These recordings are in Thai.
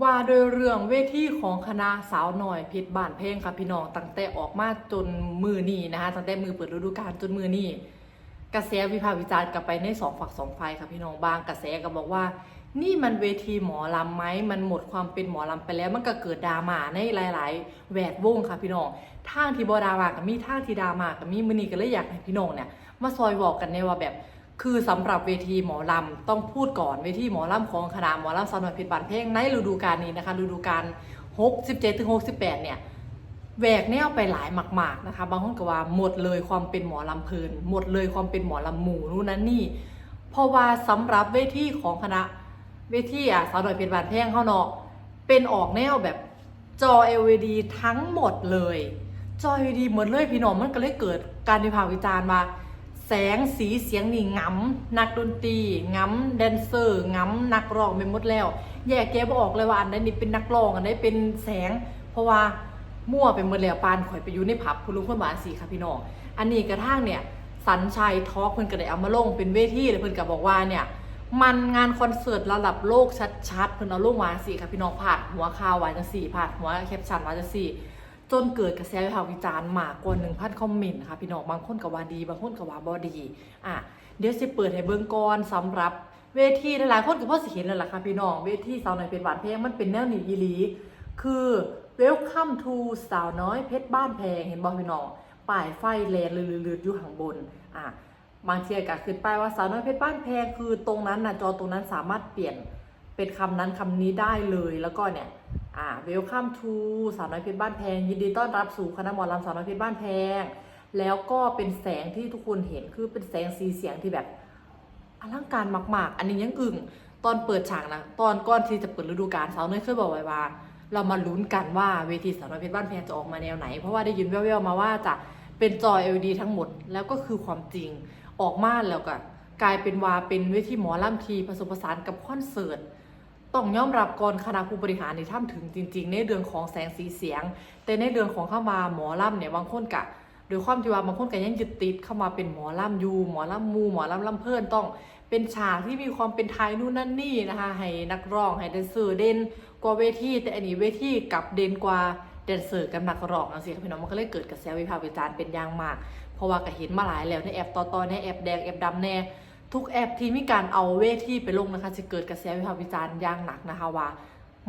ว่าโดยเรื่องเวทีของคณะสาวหน่อยเพชรบ้านเพลงค่ะพี่น้องตั้งแต่ออกมาจนมือนี้นะคะตั้งแต่มือเปิดฤดูกาลจนมือนี้กระแสวิพากษ์วิจารณ์กลับไปในสองฝักสองฝ่ายค่ะพี่น้องบางกระแสก็บอกว่า นี่มันเวทีหมอลำไหมมันหมดความเป็นหมอลำไปแล้ว มันก็เกิดดราม่าในหลาย ๆ แวดวงค่ะพี่น้องทางที่บอดราม่ากับมีทางที่ดราม่ากับมีมือนี้ก็เลยอยากให้พี่น้องเนี่ยมาซอยบอกกันในว่าแบบ คือสำหรับเวทีหมอลำต้องพูดก่อนเวทีหมอลำของคณะหมอลำสาวน้อยเพชรบานเพลงในฤดูกาลนี้นะคะฤดูกาล67ถึง68 เนี่ยแหวกแนวไปหลายมากๆนะคะบางคนก็ว่าหมดเลยความเป็นหมอลำเพลินหมดเลยความเป็นหมอลำหมู่นู่นนั่นนี่เพราะว่าสำหรับเวทีของคณะเวทีอะสาวน้อยเพชรบานเพลงเขาเนาะเป็นออกแนวแบบจอ LED ทั้งหมดเลย จอ LED หมดเลยพี่น้องมันก็เลยเกิดการวิพากษ์วิจารณ์ว่า แสงสีเสียงนี่งำนักดนตรีงำแดนเซอร์งำนักร้องไปหมดแล้ว แยกแยะบ่ออกเลยว่าอันใดนี่เป็นนักร้องอันใดเป็นแสง เพราะว่ามั่วไปหมดแล้วปานข่อยไปอยู่ในผับคุณลุงคนหวานสีค่ะพี่น้องอันนี้กระทั่งเนี่ยสันชัยทอล์กเพิ่นก็ได้เอามาลงเป็นเวทีเลยเพิ่นก็บอกว่าเนี่ยมันงานคอนเสิร์ตระดับโลกชัดๆเพิ่นเอาลงมานสิค่ะพี่น้องผ่านหัวข่าวไว้จังสี่ผ่านหัวแคปชั่นไว้จังสี่ จนเกิดกระแสวิพากษ์วิจารณ์มากกว่า 1,000 คอมเมนต์ค่ะพี่น้องบางคนก็ว่าดี บางคนก็ว่าบ่ดีอะเดี๋ยวสิเปิดให้เบิ่งก่อนสำหรับเวทีหลายๆคนก็พอสิเห็นแล้วล่ะค่ะพี่น้องเวทีสาวน้อยเพชรบ้านเพลงมันเป็นแนวหนีอีหลี คือ Welcome to สาวน้อยเพชรบ้านแพงเห็นบ่พี่น้องป้ายไฟแลนลืดๆอยู่ข้างบนอะบางทีก็ขึ้นป้ายว่าสาวน้อยเพชรบ้านแพงคือตรงนั้นนะจอตรงนั้นสามารถเปลี่ยนเป็นคำนั้นคำนี้ได้เลยแล้วก็เนี่ย อ่า Welcome to สาวน้อยเพชรบ้านแพง ยินดีต้อนรับสู่คณะหมอลำสาวน้อยเพชรบ้านแพง แล้วก็เป็นแสงที่ทุกคนเห็นคือเป็นแสงสีเสียงที่แบบอลังการมาก ๆ อันนี้ยังอึ่งตอนเปิดฉากนะตอนก่อนที่จะเปิดฤดูกาลสาวน้อยเคยบอกไว้ว่า เรามาลุ้นกันว่าเวทีสาวน้อยเพชรบ้านแพงจะออกมาแนวไหน เพราะว่าได้ยินแว่วๆมาว่าจะเป็นจอ LED ทั้งหมดแล้วก็คือความจริงออกมาแล้วก็กลายเป็นว่าเป็นเวทีหมอลำทีผสมผสานกับคอนเสิร์ต ต้องยอมรับก่อนคณะผู้บริหารในถ้ำถึงจริง ๆ ในเรื่องของแสงสีเสียง แต่ในเรื่องของเข้ามาหมอลำเนี่ยบางคนกะโดยความที่ว่าบางคนก็ยังยึดติดเข้ามาเป็นหมอลำยูหมอลำมูหมอลำลำเพิ่นต้องเป็นฉากที่มีความเป็นไทยนู่นนั่นนี่นะคะให้นักร้องให้แดนเซอร์เด่นกว่าเวทีแต่อันนี้เวทีกลับเด่นกว่าแดนเซอร์กับนักร้องนะสิพี่น้องมันก็เลยเกิดกระแสวิพากษ์วิจารณ์เป็นอย่างมาก เพราะว่าก็เห็นมาหลายแล้วในแอปต่อๆในแอปแดงแอปดำแน่ ทุกแอปที่มีการเอาเวทีไปลงนะคะ จะเกิดกระแสวิพากษ์วิจารณ์อย่างหนักนะคะว่า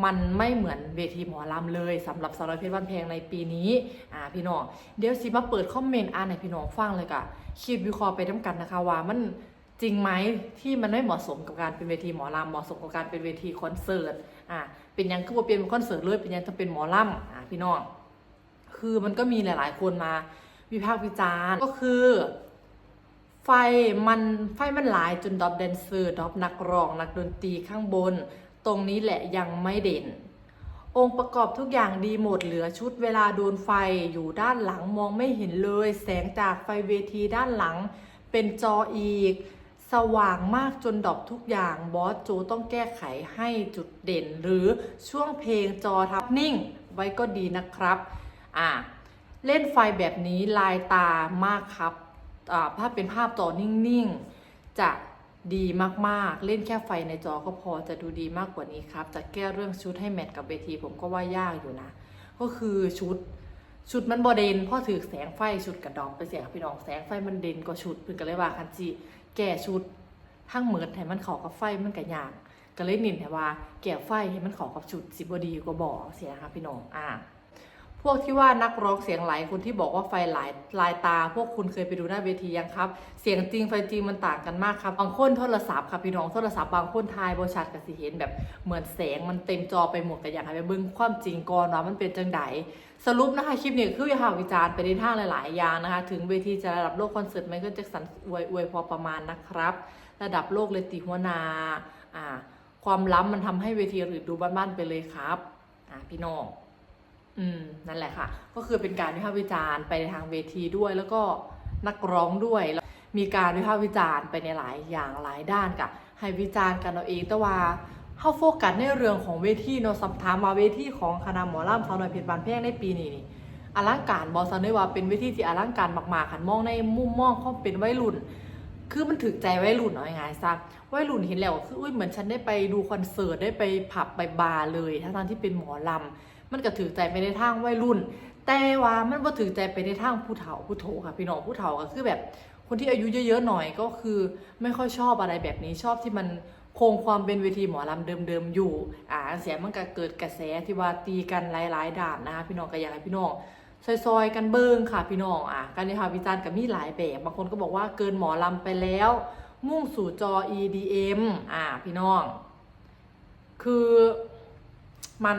มันไม่เหมือนเวทีหมอลำเลยสำหรับสาวน้อยเพชรบ้านแพงในปีนี้อ่าพี่น้องเดี๋ยวสิมาเปิดคอมเมนต์อ่านให้พี่น้องฟังเลยกะคิดวิเคราะห์ไปทั้งกันนะคะว่ามันจริงไหมที่มันไม่เหมาะสมกับการเป็นเวทีหมอลำเหมาะสมกับการเป็นเวทีคอนเสิร์ตอ่าเป็นยังคือว่าเป็นคอนเสิร์ตเลยเป็นยังจะเป็นหมอลำอ่าพี่น้องคือมันก็มีหลาย ๆ คนมาวิพากษ์วิจารณ์ก็คือ ไฟมันไฟมันหลายจนดรอปแดนเซอร์ดรอปนักร้องนักดนตรีข้างบน ตรงนี้แหละยังไม่เด่น องค์ประกอบทุกอย่างดีหมดเหลือชุดเวลาโดนไฟอยู่ด้านหลังมองไม่เห็นเลย แสงจากไฟเวทีด้านหลัง เป็นจออีก สว่างมากจนดรอปทุกอย่างบอสโจต้องแก้ไขให้จุดเด่น หรือช่วงเพลงจอทับนิ่ง ไว้ก็ดีนะครับ อ่าเล่นไฟแบบนี้ลายตามากครับ อ่าถ้าเป็นภาพจอนิ่งๆจะดีมากๆ เล่นแค่ไฟในจอก็พอจะดูดีมากกว่านี้ครับ จะแก้เรื่องชุดให้แมทกับเวทีผมก็ว่ายากอยู่นะ ก็คือชุดชุดมันบอเดนพราะถือแสงไฟชุดกระดองไปเสียงพี่น้องแสงไฟมันเด่นกว่าชุดเพิ่อนก็เลยว่าคันจีแก่ชุดทั้งเหมือนให้มันเข้ากับไฟมันก็ยากก็เลยนินแต่ว่าแก่ไฟให้มันเข้ากับชุดสิบดีกว่าบอกเสียนะคะพี่น้องอ่า พวกที่ว่านักร้องเสียงไหลคนที่บอกว่าไฟหลายลายตา พวกคุณเคยไปดูหน้าเวทียังครับ เสียงจริงไฟจริงมันต่างกันมากครับบางคนโทรศัพท์ค่ะพี่น้องโทรศัพท์บางคนทายบริษัทกับสิเห็นแบบเหมือนแสงมันเต็มจอไปหมดแต่อยากให้ไปเบิ่งความจริงก่อนว่ามันเป็นจังไดสรุปนะคะคลิปนี้คือวิพากษ์วิจารณ์ไปในทางหลาย ๆ อย่างนะคะ ถึงเวทีจะระดับโลกคอนเสิร์ตไมเคิลแจ็คสันอวยอวยพอประมาณนะครับ ระดับโลกเลยตีหัวนาอ่าความล้ำมันทำให้เวทีอื่นดูบ้าน ๆ ไปเลยครับอ่าพี่น้อง อืมนั่นแหละค่ะ ก็คือเป็นการวิพากษ์วิจารณ์ไปในทางเวทีด้วย แล้วก็นักร้องด้วยแล้วมีการวิพากษ์วิจารณ์ไปในหลายอย่างหลายด้านกะให้วิจารณ์กันเอาเองแต่ว่าเข้าโฟกัสในเรื่องของเวทีเนาะสัมถามมาเวทีของคณะหมอลำสาวน้อยเพชรบานแพงในปีนี้นี่อลังการบอสันได้ว่าเป็นเวทีที่อลังการมากๆค่ะมองในมุมมองของเป็นวัยรุ่น คือมันถึกใจวัยรุ่นเอาง่ายๆซะวัยรุ่นเห็นแล้วคืออุ้ยเหมือนฉันได้ไปดูคอนเสิร์ตได้ไปผับไปบาร์เลยทั้งๆที่เป็นหมอลำ มันก็ถือใจไปในทางวัยรุ่น แต่ว่ามันบ่ถือใจไปในทางผู้เฒ่าผู้โถค่ะพี่น้องผู้เฒ่าก็คือแบบคนที่อายุเยอะๆหน่อยก็คือ ไม่ค่อยชอบอะไรแบบนี้ชอบที่มันคงความเป็นเวทีหมอลำเดิมๆอยู่ อ่าเสียมันก็เกิดกระแสที่ว่าตีกันหลายๆด่านนะคะพี่น้องก็อยากให้พี่น้องซอยๆกันเบิ้งค่ะพี่น้องอะการนิพากษ์วิจารณ์กับมีหลายแบบบางคนก็บอกว่าเกินหมอลำไปแล้ว มุ่งสู่จอ EDM อะพี่น้อง คือมัน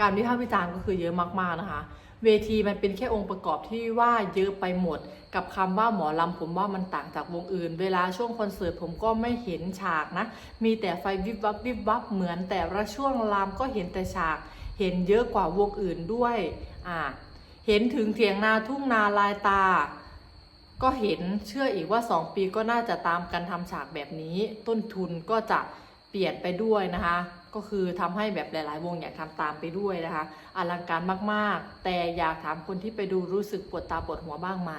การวิพากษ์วิจารณ์ก็คือเยอะมากๆนะคะ เวทีมันเป็นแค่องค์ประกอบที่ว่าเยอะไปหมด กับคำว่าหมอลำผมว่ามันต่างจากวงอื่น เวลาช่วงคอนเสิร์ตผมก็ไม่เห็นฉากนะ มีแต่ไฟวิบวับวิบวับเหมือนแต่ละช่วงลำก็เห็นแต่ฉากเห็นเยอะกว่าวงอื่นด้วยอ่าเห็นถึงเถียงนาทุ่งนาลายตา ก็เห็นเชื่ออีกว่า 2 ปีก็น่าจะตามกันทำฉากแบบนี้ ต้นทุนก็จะ เปลี่ยนไปด้วยนะคะ ก็คือทำให้แบบหลาย ๆ วงอยากทำตามไปด้วยนะคะอลังการมากๆ แต่อยากถามคนที่ไปดูรู้สึกปวดตาปวดหัวบ้างไหม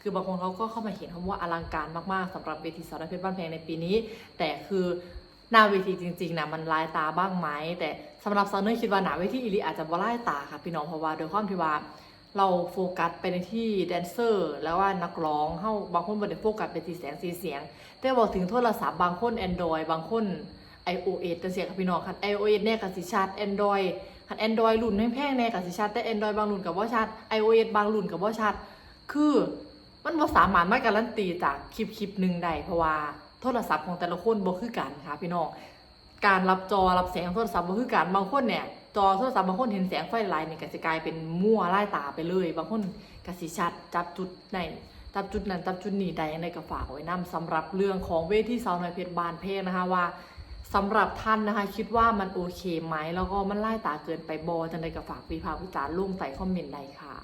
คือบางคนเขาก็เข้ามาเห็นคำว่าอลังการมากๆสำหรับเวทีสาวน้อยเพชรบ้านแพงในปีนี้ แต่คือหน้าเวทีจริงๆนะมันลายตาบ้างไหมแต่สำหรับซาวเนอร์คิดว่าหนาเวทีอีลีอาจจะบ่ลายตาค่ะพี่น้องเพราะว่าโดยความที่ว่าเราโฟกัสไปในที่แดนเซอร์ แล้วว่านักร้องเฮาบางคนบ่ได้โฟกัสไปที่แสงสีเสียง แต่บอกถึงโทรศัพท์บางคน Android บางคน iOS จะเสียกับพี่น้องคัน iOS แน่กับสิชัด Android คัน Android รุ่นแพงๆแน่กับสิชัดแต่ Android บางรุ่นกับบ่ชัด iOS บางรุ่นกับบ่ชัดคือมันบ่สามารถมาการันตีจากคลิปคลิปหนึ่งได้เพราะว่าโทรศัพท์ของแต่ละคนบ่คือกันค่ะพี่น้องการรับจอรับแสงโทรศัพท์บ่คือกันบางคนเนี่ยจอโทรศัพท์บางคนเห็นแสงไฟลายเนี่ยก็จะกลายเป็นมั่วไล่ตาไปเลย บางคนกสิชัดจับจุดไหนจับจุดนั้นจับจุดนี้ใดในกระฝากไว้นํสำหรับเรื่องของเวทีสาวน้อยเพชรบานเพลงนะคะว่า สำหรับท่านนะคะ คิดว่ามันโอเคไหม แล้วก็มันไล่ตาเกินไปบอจังใดกับฝากวิพากษ์วิจารณ์ลงใส่คอมเมนต์ใดค่ะ